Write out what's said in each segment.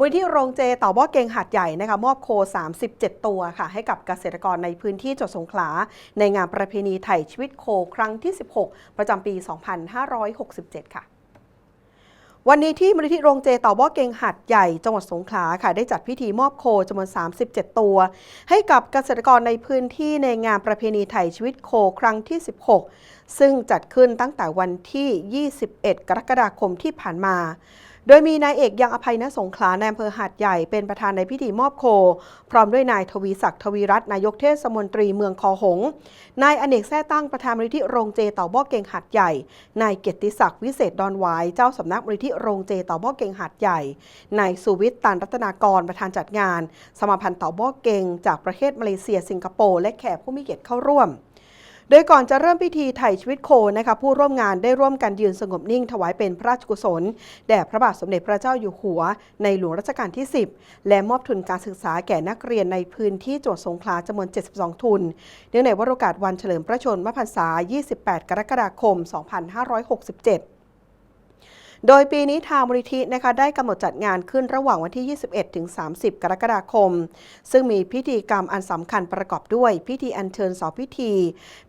มูลที่โรงเจต่อบ่อเกงหัดใหญ่นะคะมอบโค 37 ตัวค่ะ ให้กับเกษตรกรในพื้นที่จังหวัดสงขลา ในงานประเพณีไถ่ชีวิตโคครั้งที่ 16 ประจำปี 2567 ค่ะวันนี้ที่มูลนิธิโรงเจต่อบ่อเกงหัดใหญ่จังหวัดสงขลาค่ะ ได้จัดพิธีมอบโคจำนวน 37 ตัว ให้กับเกษตรกรในพื้นที่ในงานประเพณีไถ่ชีวิตโคครั้งที่ 16 ซึ่งจัดขึ้นตั้งแต่วันที่ 21 กรกฎาคมที่ผ่านมา โดยมีนายเอกยังอภัยณสงขลาในอำเภอหาดใหญ่เป็นประธานในพิธีมอบโค พร้อมด้วยนายทวีศักดิ์ทวีรัตน์นายกเทศมนตรีเมืองคอหง นายอเนกแท้ตั้งประธานมูลนิธิโรงเจต่อบ่อเกงหัดใหญ่ นายเกียรติศักดิ์วิเศษดอนหวายเจ้าสำนักมูลนิธิโรงเจต่อบ่อเกงหัดใหญ่ นายสุวิทย์ตันรัตนากรประธานจัดงาน สมาพันธ์ต่อบ่อเกงจากประเทศมาเลเซียสิงคโปร์และแขกผู้มีเกียรติเข้าร่วม โดยก่อนจะเริ่มพิธีไถ่ชีวิตโคนะคะผู้ร่วมงานได้ร่วมกันยืนสงบนิ่ง ถวายเป็นพระราชกุศล แด่พระบาทสมเด็จพระเจ้าอยู่หัว ในหลวงรัชกาลที่ 10 และมอบทุนการศึกษาแก่นักเรียนในพื้นที่จังหวัดสงขลาจำนวน 72 ทุน เนื่องในวโรกาสวันเฉลิมพระชนมพรรษา 28 กรกฎาคม 2567 โดยปีนี้ทางมูลนิธินะคะได้กำหนดจัดงานขึ้นระหว่างวันที่ 21 ถึง 30 กรกฎาคม ซึ่งมีพิธีกรรมอันสำคัญประกอบด้วย พิธีอัญเชิญเสาพิธี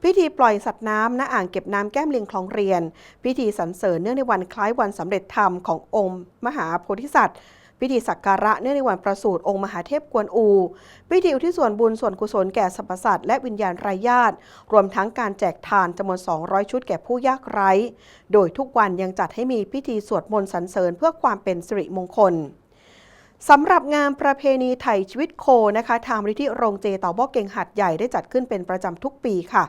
พิธีปล่อยสัตว์น้ำณอ่างเก็บน้ำแก้มลิงคลองเรียน พิธีสรรเสริญเนื่องในวันคล้ายวันสำเร็จธรรมขององค์ มหาโพธิสัตว์ พิธีสักการะเนื่องในวันประสูติองค์มหาเทพกวนอู พิธีอุทิศส่วนบุญส่วนกุศลแก่สรรพสัตว์และวิญญาณไร้ญาติ รวมทั้งการแจกทานจำนวน 200 ชุดแก่ผู้ยากไร้ โดยทุกวันยังจัดให้มีพิธีสวดมนต์สรรเสริญเพื่อความเป็นสิริมงคล สำหรับงานประเพณีไถ่ชีวิตโคนะคะ ทางมูลนิธิโรงเจต่อบ่อเก่งหัดใหญ่ได้จัดขึ้นเป็นประจำทุกปีค่ะ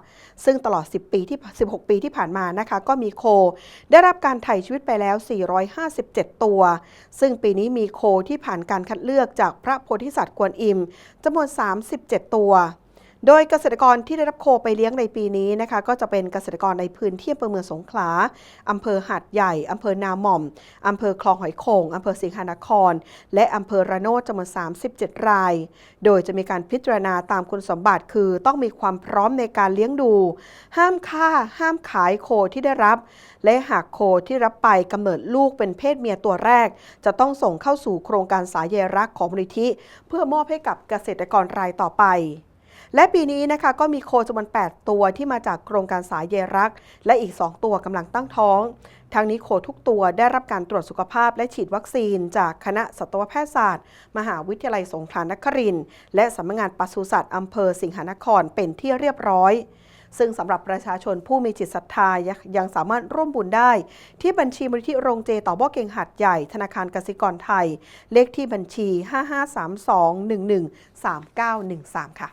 ซึ่งตลอด 10 ปีที่ 16 ปีที่ผ่านมานะคะ ก็มีโค ได้รับการไถ่ชีวิตไปแล้ว 457 ตัว ซึ่งปีนี้มีโคที่ผ่านการคัดเลือกจากพระโพธิสัตว์กวนอิมจำนวน 37 ตัว โดยเกษตรกรที่ได้รับโคไปเลี้ยงในปีนี้นะคะ ก็จะเป็นเกษตรกรในพื้นที่อำเภอเมืองสงขลาอำเภอหาดใหญ่อำเภอนาหม่อมอำเภอคลองหอยโขงอำเภอสิงหนคร และอำเภอระโนดจำนวน 37 ราย โดยจะมีการพิจารณาตามคุณสมบัติคือต้องมีความพร้อมในการเลี้ยงดู ห้ามฆ่า ห้ามขายโคที่ได้รับ และหากโคที่รับไปกำเนิดลูกเป็นเพศเมียตัวแรก จะต้องส่งเข้าสู่โครงการสายใยรักของมูลนิธิ เพื่อมอบให้กับเกษตรกรรายต่อไป และปีนี้นะคะก็มีโคจำนวน 8 ตัวที่มาจากโครงการสายเยรัก และอีก 2 ตัวกำลังตั้งท้อง ทั้งนี้โคทุกตัวได้รับการตรวจสุขภาพและฉีดวัคซีน จากคณะสัตวแพทยศาสตร์ มหาวิทยาลัยสงขลานครินทร์และสำนักงานปศุสัตว์อำเภอสิงหนครเป็นที่เรียบร้อยซึ่งสำหรับประชาชนผู้มีจิตศรัทธายังสามารถร่วมบุญได้ ที่บัญชีมูลนิธิโรงเจต่อบ่อเก่งหัดใหญ่ธนาคารกสิกรไทย เลขที่บัญชี 5532113913 ค่ะ